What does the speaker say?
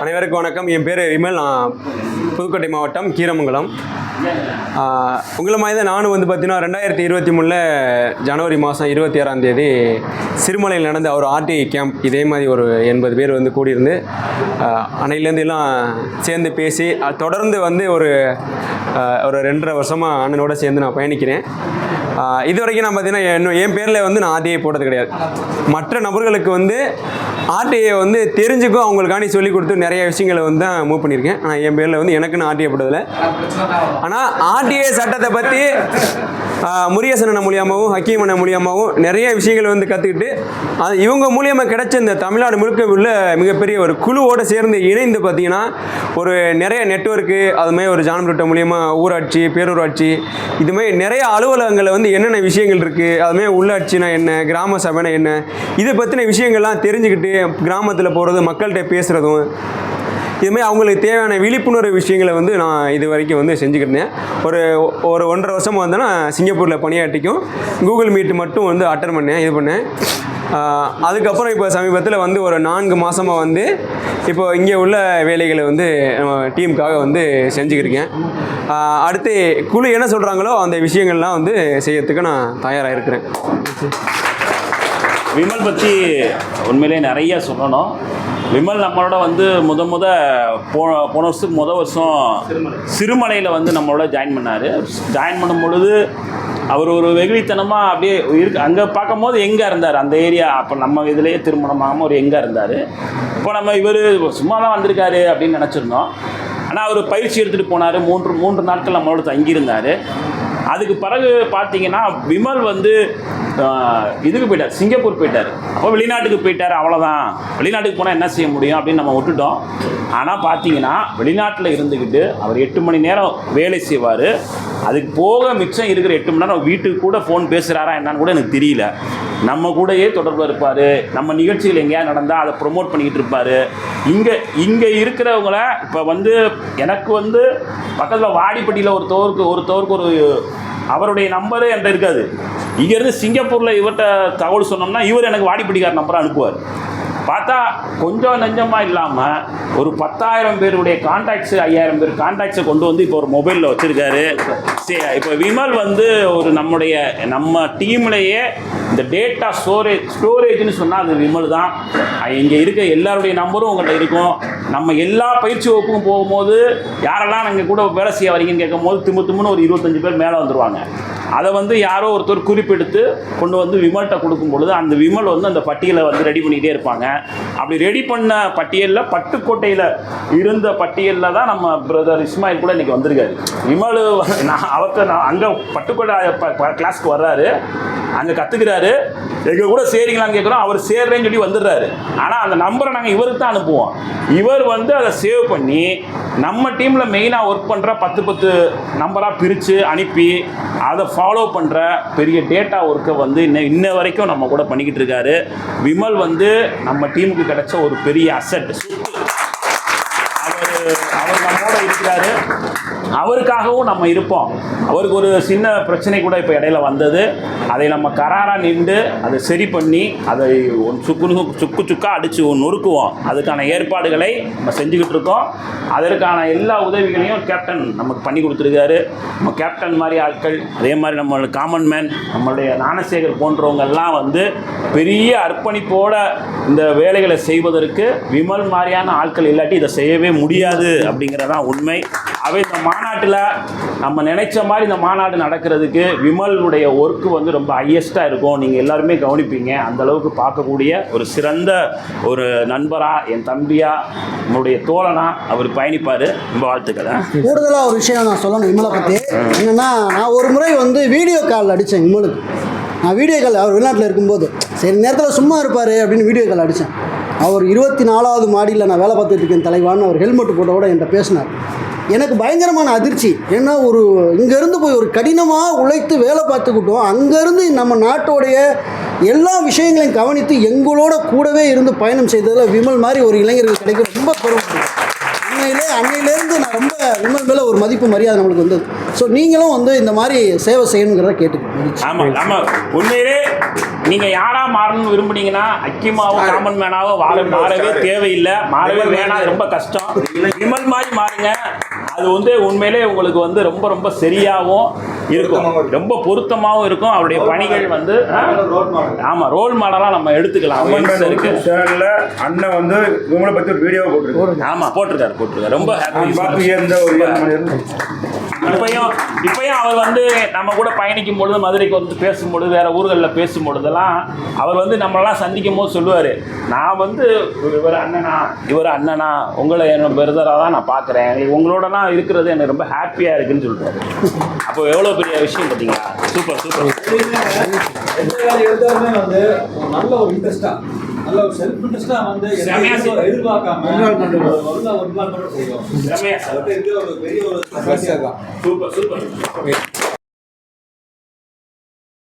அனைவருக்கும் வணக்கம். என் பேர் விமல் நான் புதுக்கோட்டை மாவட்டம் கீரமங்கலம். உங்களை மாதிரி தான் நானும் வந்து பார்த்தீங்கன்னா ரெண்டாயிரத்தி இருபத்தி மூணில் ஜனவரி மாதம் இருபத்தி ஆறாம் தேதி சிறுமலையில் நடந்த ஒரு ஆர்டிஐ கேம்ப் இதே மாதிரி ஒரு எண்பது பேர் வந்து கூடியிருந்து ஆஹ் அன்னையிலேருந்து எல்லாம் சேர்ந்து பேசி தொடர்ந்து வந்து ஒரு ஒரு ரெண்டரை வருஷமாக அண்ணனோட சேர்ந்து நான் பயணிக்கிறேன். இது வரைக்கும் நான் பார்த்தீங்கன்னா என் என் பேரில் வந்து நான் ஆர்டிஐ போட்டது கிடையாது. மற்ற நபர்களுக்கு வந்து ஆர்டிஐ வந்து தெரிஞ்சுக்கும் அவங்களுக்காண்டி சொல்லி கொடுத்து நிறைய விஷயங்களை வந்து தான் மூவ் பண்ணியிருக்கேன். ஆனால் என் பேரில் வந்து எனக்குன்னு ஆர்டிஐ போட்டதில்லை. ஆனால் ஆர்டிஐ சட்டத்தை பற்றி முரியசனன் மூலியமாகவும் ஹக்கீம் அண்ணன் மூலியமாகவும் நிறைய விஷயங்கள் வந்து கற்றுக்கிட்டு அது இவங்க மூலியமாக கிடைச்ச இந்த தமிழ்நாடு முழுக்க உள்ள மிகப்பெரிய ஒரு குழுவோடு சேர்ந்து இணைந்து பார்த்தீங்கன்னா ஒரு நிறைய நெட்வொர்க்கு அதுமாதிரி ஒரு ஜான்புரட்ட மூலியமாக ஊராட்சி பேரூராட்சி இதுமாதிரி நிறைய அலுவலகங்களில் வந்து என்னென்ன விஷயங்கள் இருக்குது அதுமாதிரி உள்ளாட்சினா என்ன கிராம சபைனா என்ன இதை பற்றின விஷயங்கள்லாம் தெரிஞ்சுக்கிட்டு கிராமத்தில் போகிறது மக்கள்கிட்ட பேசுகிறதும் இதுமாதிரி அவங்களுக்கு தேவையான விழிப்புணர்வு விஷயங்களை வந்து நான் இது வரைக்கும் வந்து செஞ்சுக்கிட்டேன் ஒரு ஒரு ஒன்றரை வருஷமாக வந்து நான் சிங்கப்பூரில் பணியாற்றிக்கும். கூகுள் மீட் மட்டும் வந்து அட்டன் பண்ணேன் இது பண்ணேன். அதுக்கப்புறம் இப்போ சமீபத்தில் வந்து ஒரு நான்கு மாதமாக வந்து இப்போ இங்கே உள்ள வேலைகளை வந்து நம்ம டீமுக்காக வந்து செஞ்சுக்கிட்டு இருக்கேன். அடுத்து குழு என்ன சொல்கிறாங்களோ அந்த விஷயங்கள்லாம் வந்து செய்யறதுக்கு நான் தயாராக இருக்கிறேன். விமல் பற்றி உண்மையிலே நிறைய சொல்லணும். விமல் நம்மளோட வந்து முத முத போன போன வருஷத்துக்கு முத வருஷம் சிறுமலையில் வந்து நம்மளோட ஜாயின் பண்ணார். ஜாயின் பண்ணும் பொழுது அவர் ஒரு வெகுளித்தனமாக அப்படியே இருக்கு. அங்கே பார்க்கும்போது எங்கே இருந்தார்? அந்த ஏரியா அப்போ நம்ம இதுலேயே திருமணமாகாமல் ஒரு எங்கே இருந்தார்? இப்போ நம்ம இவர் சும்மா தான் வந்திருக்காரு அப்படின்னு நினச்சிருந்தோம். ஆனால் அவர் பயிற்சி எடுத்துகிட்டு போனார். மூன்று மூன்று நாட்கள் நம்மளோட தங்கியிருந்தார். அதுக்கு பிறகு பார்த்தீங்கன்னா விமல் வந்து இதுக்கு போயிட்டார் சிங்கப்பூர் போயிட்டார். அப்போ வெளிநாட்டுக்கு போயிட்டார் அவ்வளோதான் வெளிநாட்டுக்கு போனால் என்ன செய்ய முடியும் அப்படின்னு நம்ம விட்டுட்டோம். ஆனால் பார்த்தீங்கன்னா வெளிநாட்டில் இருந்துக்கிட்டு அவர் எட்டு மணி நேரம் வேலை செய்வார். அதுக்கு போக மிச்சம் இருக்கிற எட்டு மணி நேரம் வீட்டுக்கு கூட ஃபோன் பேசுகிறாரா என்னன்னு கூட எனக்கு தெரியல. நம்ம கூடயே தொடர்பில் இருப்பார். நம்ம நிகழ்ச்சிகள் எங்கேயாவது நடந்தால் அதை ப்ரொமோட் பண்ணிக்கிட்டு இருப்பார். இங்கே இங்கே இருக்கிறவங்கள இப்போ வந்து எனக்கு வந்து பக்கத்தில் வாடிப்பட்டியில் ஒரு தோருக்கு ஒரு தோருக்கு ஒரு அவருடைய நம்பரு என்கிட்ட இருக்காது. இங்கேருந்து சிங்கப்பூரில் இவர்கிட்ட தகவல் சொன்னோம்னா இவர் எனக்கு வாடிப்பிடிக்கார் நம்பரை அனுப்புவார். பார்த்தா கொஞ்சம் நெஞ்சமாக இல்லாமல் ஒரு பத்தாயிரம் பேருடைய கான்டாக்ட்ஸு ஐயாயிரம் பேர் கான்டாக்ட்ஸை கொண்டு வந்து இப்போ ஒரு மொபைலில் வச்சுருக்காரு. சரி இப்போ விமல் வந்து ஒரு நம்முடைய நம்ம டீம்லேயே இந்த டேட்டா ஸ்டோரேஜ் ஸ்டோரேஜ்னு சொன்னால் அது விமல் தான் இங்கே இருக்க எல்லாருடைய நம்பரும் உங்கள்கிட்ட இருக்கும். நம்ம எல்லா பயிற்சி வகுப்பும் போகும்போது யாரெல்லாம் நாங்கள் கூட வேலை செய்ய வரீங்கன்னு கேட்கும்போது திமு திமுன்னு ஒரு இருபத்தஞ்சு பேர் மேலே வந்துடுவாங்க அதை வந்து யாரோ ஒருத்தர் குறிப்பெடுத்து கொண்டு வந்து விமல்கிட்ட கொடுக்கும் பொழுது அந்த விமல் வந்து அந்த பட்டியலை வந்து ரெடி பண்ணிகிட்டே இருப்பாங்க. அப்படி ரெடி பண்ண பட்டியலில் பட்டுக்கோட்டையில் இருந்த பட்டியலில் தான் நம்ம பிரதர் இஸ்மாயில் கூட இன்றைக்கி வந்திருக்காரு. விமல் நான் அவர்கிட்ட நான் அங்கே பட்டுக்கோட்டை கிளாஸ்க்கு வர்றாரு. அங்கே கற்றுக்கிறாரு எங்கள் கூட சேரிங்களான்னு கேட்குறோம் அவர் சேர்றேன்னு சொல்லி வந்துடுறாரு. ஆனால் அந்த நம்பரை நாங்கள் இவருக்கு தான் அனுப்புவோம். இவர் வந்து அதை சேவ் பண்ணி நம்ம டீமில் மெயினாக ஒர்க் பண்ணுற பத்து பத்து நம்பராக பிரித்து அனுப்பி அதை ஃபாலோ பண்ணுற பெரிய டேட்டா ஒர்க்கை வந்து இன்ன இன்ன வரைக்கும் நம்ம கூட பண்ணிக்கிட்டு இருக்காரு. விமல் வந்து நம்ம டீமுக்கு கிடைச்ச ஒரு பெரிய அசட் அவர் நம்மோட இருக்கிறாரு. அவருக்காகவும் நம்ம இருப்போம். அவருக்கு ஒரு சின்ன பிரச்சனை கூட இப்போ இடையில வந்தது. அதை நம்ம கராராக நின்று அதை சரி பண்ணி அதை ஒன் சுக்கு சுக்கு சுக்கா அடித்து நொறுக்குவோம். அதுக்கான ஏற்பாடுகளை நம்ம செஞ்சுக்கிட்டு இருக்கோம். அதற்கான எல்லா உதவிகளையும் கேப்டன் நமக்கு பண்ணி கொடுத்துருக்காரு. நம்ம கேப்டன் மாதிரி ஆட்கள் அதே மாதிரி நம்மளோட காமன் மேன் நம்மளுடைய ஞானசேகர் போன்றவங்கெல்லாம் வந்து பெரிய அர்ப்பணிப்போட இந்த வேலைகளை செய்வதற்கு விமல் மாதிரியான ஆட்கள் இல்லாட்டி இதை செய்யவே முடியாது. அப்படிங்கிறதான் உண்மை. அவை இந்த மாநாட்டில் நம்ம நினைச்ச மாதிரி இந்த மாநாடு நடக்கிறதுக்கு விமலுடைய ஒர்க்கு வந்து ரொம்ப ஹையஸ்ட்டாக இருக்கும். நீங்கள் எல்லாருமே கவனிப்பீங்க. அந்த அளவுக்கு பார்க்கக்கூடிய ஒரு சிறந்த ஒரு நண்பராக என் தம்பியாக நம்மளுடைய தோழனா அவர் பயணிப்பார். ரொம்ப வாழ்த்துக்கள் கூடுதலாக ஒரு விஷயம் நான் சொல்லணும் விமலை பற்றி என்னென்னா நான் ஒரு முறை வந்து வீடியோ கால் அடித்தேன் விமலுக்கு. நான் வீடியோ கால் அவர் வெளிநாட்டில் இருக்கும்போது சரி நேரத்தில் சும்மா இருப்பார் அப்படின்னு வீடியோ கால் அடித்தேன் அவர் இருபத்தி நாலாவது மாடியில் நான் வேலை பார்த்துட்டு இருக்கேன் தலைவான்னு அவர் ஹெல்மெட் போட்டோட என்கிட்ட பேசினார். எனக்கு பயங்கரமான அதிர்ச்சி. ஏன்னா ஒரு இங்கேருந்து போய் ஒரு கடினமாக உழைத்து வேலை பார்த்துக்கிட்டோம். அங்கேருந்து நம்ம நாட்டோடைய எல்லா விஷயங்களையும் கவனித்து எங்களோட கூடவே இருந்து பயணம் செய்ததில் விமல் மாதிரி ஒரு இளைஞர்கள் கிடைக்க ரொம்ப பெருமை. உண்மையிலே அன்னையிலேருந்து நான் ரொம்ப விமல் மேலே ஒரு மதிப்பு மரியாதை நம்மளுக்கு வந்தது. ஸோ நீங்களும் வந்து இந்த மாதிரி சேவை செய்யணுங்கிறத கேட்டுக்கோங்க. ஆமாம் நம்ம உண்மையிலே நீங்கள் யாரா மாறணும்னு விரும்புனீங்கன்னா அக்கியமாவோ காமன் மேனாவோ வாழ மாறவே தேவையில்லை. மாறவே வேணாம் ரொம்ப கஷ்டம். விமல் மாதிரி மாறுங்க. அது வந்து உண்மையிலே உங்களுக்கு வந்து ரொம்ப ரொம்ப சரியாகவும் இருக்கும். ரொம்ப பொருத்தமாகவும் இருக்கும். அவருடைய பணிகள் வந்து ஆமாம் ரோல் மாடலாக நம்ம எடுத்துக்கலாம். இருக்கு. சேனல்ல அண்ணன் வந்து இவங்கள பத்தி ஒரு வீடியோ போட்டிருக்காரு. ஆமாம் போட்டிருக்காரு போட்டிருக்காரு. ரொம்ப ஹாப்பி ஏந்த ஒரு இப்பயும் இப்பயும் அவர் வந்து நம்ம கூட பயணிக்கும் பொழுது மதுரைக்கு வந்து பேசும்பொழுது வேற ஊர்களில் பேசும் பொழுதெல்லாம் அவர் வந்து நம்மளெல்லாம் சந்திக்கும் போது சொல்லுவார் நான் வந்து இவர் அண்ணனா இவர் அண்ணனா உங்களை என்ன பிரதராக தான் நான் பார்க்குறேன் உங்களோடலாம் இருக்கிறது எனக்கு ரொம்ப ஹாப்பியாக இருக்குன்னு சொல்றாரு. அப்போ எவ்வளோ பெரிய விஷயம் பார்த்தீங்களா? Super super. எடுத்தாலுமே வந்து ஒரு நல்ல ஒரு இன்ட்ரெஸ்டா நல்ல ஒரு செல்ஃப் இன்ட்ரெஸ்டா வந்து. எதிர்பார்க்காம ஒரு நல்ல ஒரு பெரிய ஒரு சூப்பர் சூப்பர்.